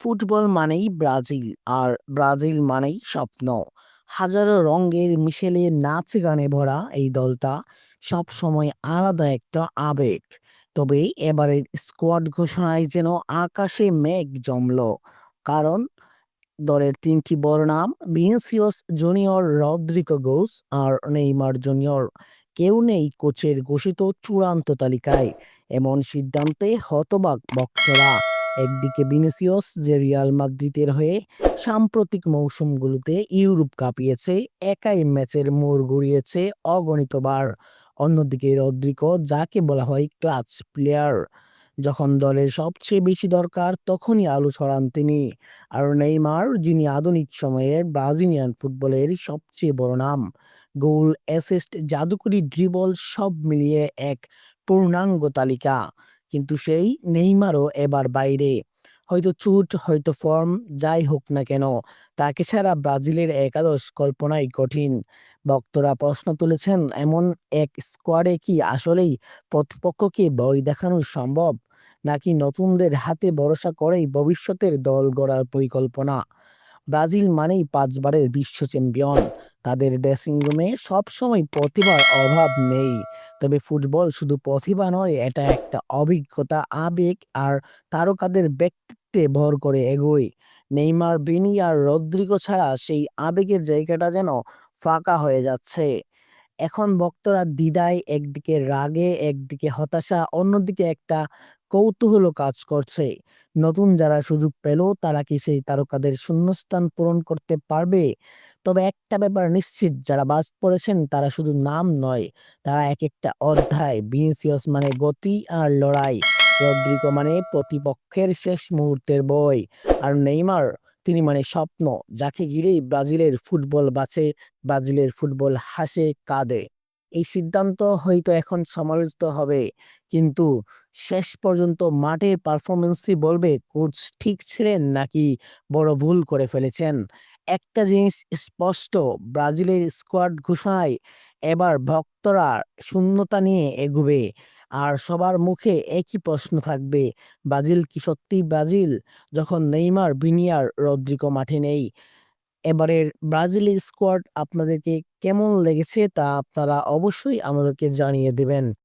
Football মানেই Brazil, আর Brazil মানেই স্বপ্ন। হাজারো রঙের মিশেলে নাচ গানে ভরা এই দলটা সব সময় আলাদা একটা আবেগ। তবে এবারের স্কোয়াড ঘোষণায় যেন আকাশে মেঘ জমল, কারণ দলের তিনটি বড় নাম ভিনিসিয়াস জুনিয়র, রদ্রিগো গোস আর নেইমার জুনিয়র। কেউ নেই কোচের ঘোষিত চূড়ান্ত তালিকায়, এমন সিদ্ধান্তে হতবাক ভক্তরা একদিকে ভিনিসিয়াস, যে রিয়াল মাদ্রিদের হয়ে সাম্প্রতিক মৌসুমগুলোতে ইউরোপ কাঁপিয়েছে, একাই ম্যাচের মোড় ঘুরিয়েছে অগণিতবার। অন্যদিকে রদ্রিগো, যাকে বলা হয় ক্লাচ প্লেয়ার, যখন দলের সবচেয়ে বেশি দরকার তখনই আলো ছড়ান তিনি। আর নেইমার, যিনি আধুনিক সময়ের ব্রাজিলিয়ান ফুটবলের সবচেয়ে বড় নাম, গোল, অ্যাসিস্ট, জাদুকরি, ড্রিবল, সব মিলিয়ে এক পূর্ণাঙ্গ তালিকা। কিন্তু সেই নেইমারও এবার বাইরে। হয়তো চুট হয়তো ফর্ম, যাই হোক না কেন, তাকে ছাড়া ব্রাজিলের একাদশ কল্পনাই কঠিন। ভক্তরা প্রশ্ন তুলেছেন, এমন এক স্কোয়াডে কি আসলেই প্রতিপক্ষকে ভয় দেখানো সম্ভব? নাকি নতুনদের হাতে ভরসা করেই ভবিষ্যতের দল গড়ার পরিকল্পনা? ব্রাজিল মানেই পাঁচবারের বিশ্ব চ্যাম্পিয়ন তাদের ড্রেসিং রুমে সবসময় প্রতিভার অভাব নেই। তবে ফুটবল শুধু প্রতিভা নয়, এটা একটা অভিজ্ঞতা, আবেগ আর তারকাদের ব্যক্তিত্বে ভর করে এগোয়। নেইমার, বিনি আর রদ্রিগো ছাড়া সেই আবেগের জায়গাটা যেন ফাঁকা হয়ে যাচ্ছে। এখন ভক্তরা দ্বিধায়, একদিকে রাগে, একদিকে হতাশা, অন্যদিকে একটা কৌতূহল কাজ করছে। নতুন যারা সুযোগ পেল, তারা কি সেই তারকাদের শূন্যস্থান পূরণ করতে পারবে? তবে একটা ব্যাপার নিশ্চিত, যারা বাদ পড়েছেন তারা শুধু নাম নয়, তারা এক একটা অধ্যায়, ভিনিসিয়াস মানে গতি আর লড়াই, রদ্রিগো মানে প্রতিপক্ষের শেষ মুহূর্তের বই, আর নেইমার তিনি মানে স্বপ্ন, যাকে ঘিরেই ব্রাজিলের ফুটবল বাঁচে, ব্রাজিলের ফুটবল হাসে, কাঁদে। এই সিদ্ধান্ত হয়তো এখন সমালোচিত হবে, কিন্তু শেষ পর্যন্ত মাঠের পারফরমেন্সই বলবে, কোচ ঠিক ছিলেন নাকি বড় ভুল করে ফেলেছেন? একটা জিনিস স্পষ্ট। ব্রাজিলের স্কোয়াড ঘোষণায় এবার ভক্তরা শূন্যতা নিয়ে এগোবে আর সবার মুখে একই প্রশ্ন থাকবে, ব্রাজিল কি সত্যি ব্রাজিল? যখন নেইমার, ভিনিয়ার, রদ্রিগো মাঠে নেই। এবারের ব্রাজিলের স্কোয়াড আপনাদেরকে কেমন লেগেছে তা আপনারা অবশ্যই আমাদেরকে জানিয়ে দেবেন।